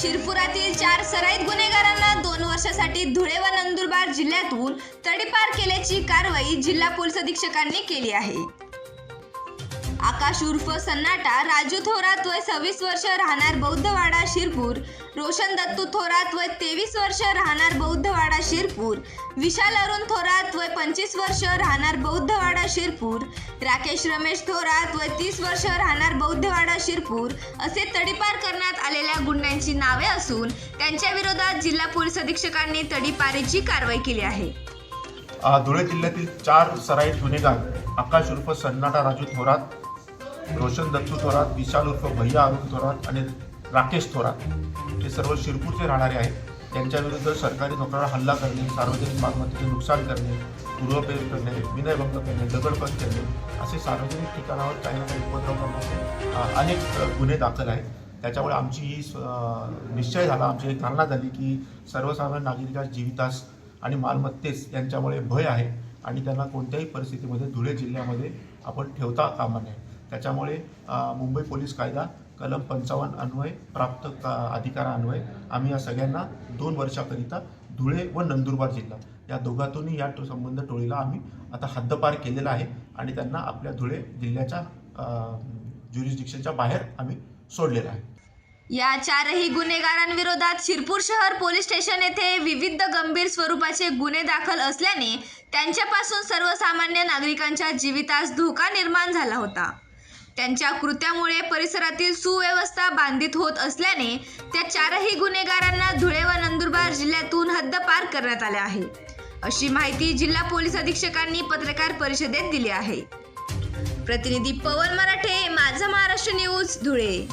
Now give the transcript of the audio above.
शिरपुरातील चार सराईत गुन्हेगारांना दोन वर्षासाठी धुळे व नंदुरबार जिल्ह्यातून तडीपार केल्याची कारवाई जिल्हा पोलीस अधीक्षकांनी केली आहे. आकाश उर्फ सन्नाटा राजू थोरात वय सव्वीस वर्ष राहणार बौद्धवाडा शिरपूर. रोशन दत्तू थोरात वय तेवीस वर्ष राहणार बौद्धवाडा शिरपूर. विशाल अरुण थोरात वय पंचवीस वर्ष राहणार बौद्धवाडा शिरपूर. राकेश रमेश थोरात वय तीस वर्ष राहणार बौद्धवाडा शिरपूर. असे तडीपार करण्यात आलेल्या गुंड्यांची नावे असून त्यांच्या विरोधात जिल्हा पोलीस अधीक्षकांनी तडीपारीची कारवाई केली आहे. धुळे जिल्ह्यातील चार सराईत गुन्हेगार आकाश उर्फ सन्नाटा राजू थोरात रोशन दत्तू थोरात विशाल उर्फ भैया अरुण थोरात आणि राकेश थोरात हे सर्व शिरपूरचे राहणारे आहेत. त्यांच्याविरुद्ध सरकारी नोकराला हल्ला करणे सार्वजनिक मालमत्तेचे नुकसान करणे पूर्वपेर करणे विनयभंग करणे दगडफेक करणे असे सार्वजनिक ठिकाणावर काही ना काही उपद्रव करण्याचे अनेक गुन्हे दाखल आहेत. त्याच्यामुळे आमची ही स- निश्चय झाला आमची एक धारणा झाली की सर्वसामान्य नागरिकांच्या जीवितास आणि मालमत्तेस यांच्यामुळे भय आहे आणि त्यांना कोणत्याही परिस्थितीमध्ये धुळे जिल्ह्यामध्ये आपण ठेवता कामा नये. त्याच्यामुळे मुंबई पोलीस कायदा कलम पंचावन्न अन्वय प्राप्त का अधिकारान्वये आम्ही या सगळ्यांना दोन वर्षाकरिता धुळे व नंदुरबार जिल्हा या दोघातूनही या संबंध टोळीला आम्ही आता हद्दपार केलेला आहे आणि त्यांना आपल्या धुळे जिल्ह्याच्या ज्युरिस्डिक्शनच्या बाहेर आम्ही सोडलेला आहे. या चारही गुन्हेगारांविरोधात शिरपूर शहर पोलीस स्टेशन येथे विविध गंभीर स्वरूपाचे गुन्हे दाखल असल्याने त्यांच्यापासून सर्वसामान्य नागरिकांच्या जीवितास धोका निर्माण झाला होता. त्यांच्या कृत्यामुळे परिसरातील सुव्यवस्था बांधित होत असल्याने त्या चारही गुन्हेगारांना धुळे व नंदुरबार जिल्ह्यातून हद्दपार करण्यात आले आहे. अशी माहिती जिल्हा पोलीस अधीक्षकांनी पत्रकार परिषदेत दिली आहे. प्रतिनिधी पवन मराठे माझा महाराष्ट्र न्यूज धुळे.